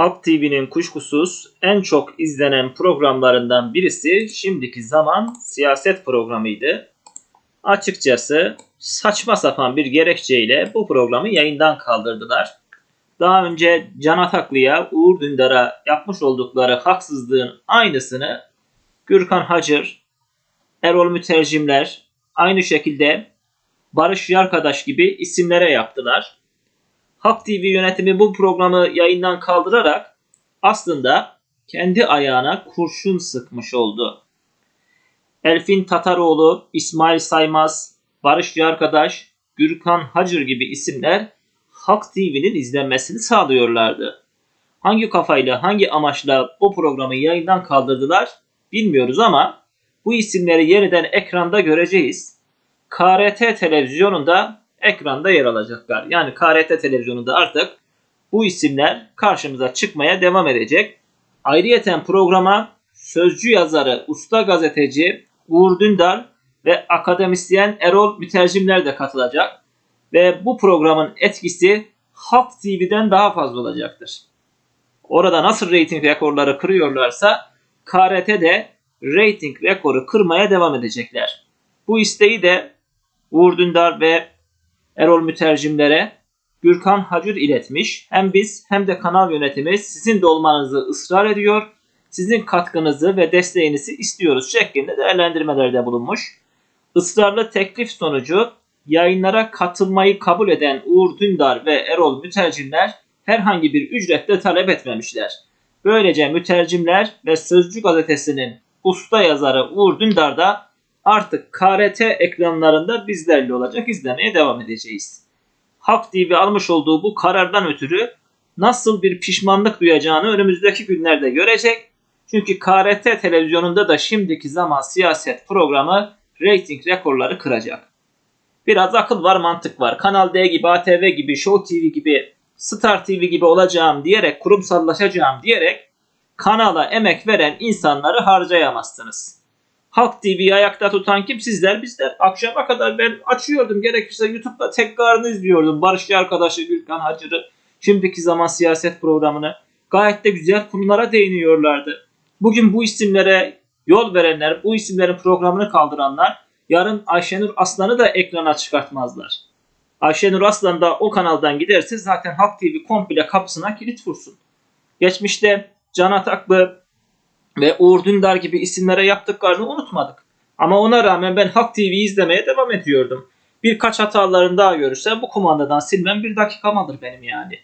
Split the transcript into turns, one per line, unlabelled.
Halk TV'nin kuşkusuz en çok izlenen programlarından birisi şimdiki zaman siyaset programıydı. Açıkçası saçma sapan bir gerekçeyle bu programı yayından kaldırdılar. Daha önce Can Ataklı'ya, Uğur Dündar'a yapmış oldukları haksızlığın aynısını Gürkan Hacır, Erol Mütercimler, aynı şekilde Barış Yarkadaş gibi isimlere yaptılar. Halk TV yönetimi bu programı yayından kaldırarak aslında kendi ayağına kurşun sıkmış oldu. Elfin Tataroğlu, İsmail Saymaz, Barış Yarkadaş, Gürkan Hacır gibi isimler Halk TV'nin izlenmesini sağlıyorlardı. Hangi kafayla, hangi amaçla bu programı yayından kaldırdılar bilmiyoruz ama bu isimleri yeniden ekranda göreceğiz. KRT televizyonunda ekranda yer alacaklar. Yani KRT televizyonunda artık bu isimler karşımıza çıkmaya devam edecek. Ayrıyeten programa sözcü yazarı, usta gazeteci Uğur Dündar ve akademisyen Erol Mütercimler de katılacak. Ve bu programın etkisi Halk TV'den daha fazla olacaktır. Orada nasıl reyting rekorları kırıyorlarsa KRT de reyting rekoru kırmaya devam edecekler. Bu isteği de Uğur Dündar ve Erol Mütercimlere Gürkan Hacır iletmiş. Hem biz hem de kanal yönetimi sizin de olmanızı ısrar ediyor. Sizin katkınızı ve desteğinizi istiyoruz şeklinde değerlendirmelerde bulunmuş. Israrlı teklif sonucu yayınlara katılmayı kabul eden Uğur Dündar ve Erol Mütercimler herhangi bir ücretle talep etmemişler. Böylece Mütercimler ve Sözcü gazetesinin usta yazarı Uğur Dündar da artık KRT ekranlarında bizlerle olacak izlemeye devam edeceğiz. Halk TV almış olduğu bu karardan ötürü nasıl bir pişmanlık duyacağını önümüzdeki günlerde görecek. Çünkü KRT televizyonunda da şimdiki zaman siyaset programı reyting rekorları kıracak. Biraz akıl var mantık var. Kanal D gibi, ATV gibi, Show TV gibi, Star TV gibi olacağım diyerek, kurumsallaşacağım diyerek kanala emek veren insanları harcayamazsınız. Halk TV'yi ayakta tutan kim? Sizler bizler. Akşama kadar ben açıyordum. Gerekirse YouTube'da tekrarını izliyordum. Barışçı arkadaşı Gürkan Hacır'ı. Şimdiki zaman siyaset programını. Gayet de güzel konulara değiniyorlardı. Bugün bu isimlere yol verenler, bu isimlerin programını kaldıranlar yarın Ayşenur Aslan'ı da ekrana çıkartmazlar. Ayşenur Aslan da o kanaldan giderse zaten Halk TV komple kapısına kilit vursun. Geçmişte Can Ataklı, ve Uğur Dündar gibi isimlere yaptıklarını unutmadık. Ama ona rağmen ben Halk TV'yi izlemeye devam ediyordum. Birkaç hatalarını daha görürsem bu kumandadan silmem bir dakikam alır benim yani.